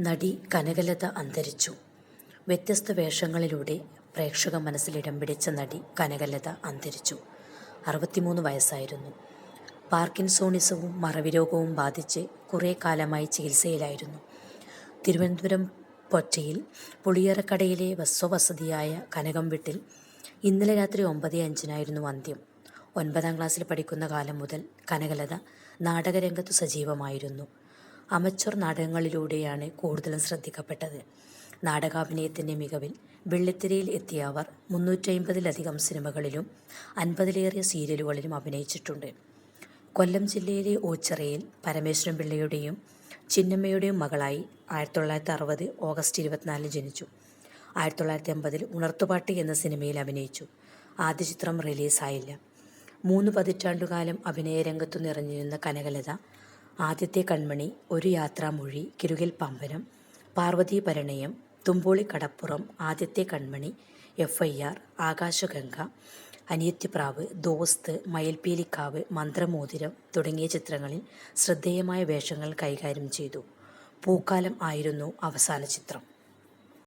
നടി കനകലത അന്തരിച്ചു. വ്യത്യസ്ത വേഷങ്ങളിലൂടെ പ്രേക്ഷക മനസ്സിൽ ഇടം പിടിച്ച നടി കനകലത അന്തരിച്ചു. അറുപത്തിമൂന്ന് വയസ്സായിരുന്നു. പാർക്കിൻസോണിസവും മറവിരോഗവും ബാധിച്ച് കുറേ കാലമായി ചികിത്സയിലായിരുന്നു. തിരുവനന്തപുരം പൊറ്റയിൽ പുളിയറക്കടയിലെ വസ്വവസതിയായ കനകം വീട്ടിൽ ഇന്നലെ രാത്രി ഒമ്പത് അഞ്ചിനായിരുന്നു അന്ത്യം. ഒൻപതാം ക്ലാസ്സിൽ പഠിക്കുന്ന കാലം മുതൽ കനകലത നാടകരംഗത്ത് സജീവമായിരുന്നു. അമച്വർ നാടകങ്ങളിലൂടെയാണ് കൂടുതലും ശ്രദ്ധിക്കപ്പെട്ടത്. നാടകാഭിനയത്തിന്റെ മികവിൽ വെള്ളിത്തിരയിൽ എത്തിയ അവർ മുന്നൂറ്റമ്പതിലധികം സിനിമകളിലും അൻപതിലേറെ സീരിയലുകളിലും അഭിനയിച്ചിട്ടുണ്ട്. കൊല്ലം ജില്ലയിലെ ഓച്ചിറയിൽ പരമേശ്വരൻ പിള്ളയുടെയും ചിന്നമ്മയുടെയും മകളായി ആയിരത്തി തൊള്ളായിരത്തി അറുപത് ഓഗസ്റ്റ് ഇരുപത്തിനാലിന് ജനിച്ചു. ആയിരത്തി തൊള്ളായിരത്തി അമ്പതിൽ ഉണർത്തുപാട്ട് എന്ന സിനിമയിൽ അഭിനയിച്ചു. ആദ്യ ചിത്രം റിലീസായില്ല. മൂന്ന് പതിറ്റാണ്ടുകാലം അഭിനയ രംഗത്തു നിറഞ്ഞിരുന്ന കനകലത ആദ്യത്തെ കൺമണി ഒരു യാത്രാമൊഴി കിരുകിൽ പമ്പനം Parvathi Parinayam Thumboli Kadappuram Aadyathe Kanmani F I R Aakashaganga Aniyathipravu Dosth Mayilpeelikkavu Manthramothiram തുടങ്ങിയ ചിത്രങ്ങളിൽ ശ്രദ്ധേയമായ വേഷങ്ങൾ കൈകാര്യം ചെയ്തു. പൂക്കാലം ആയിരുന്നു അവസാന ചിത്രം.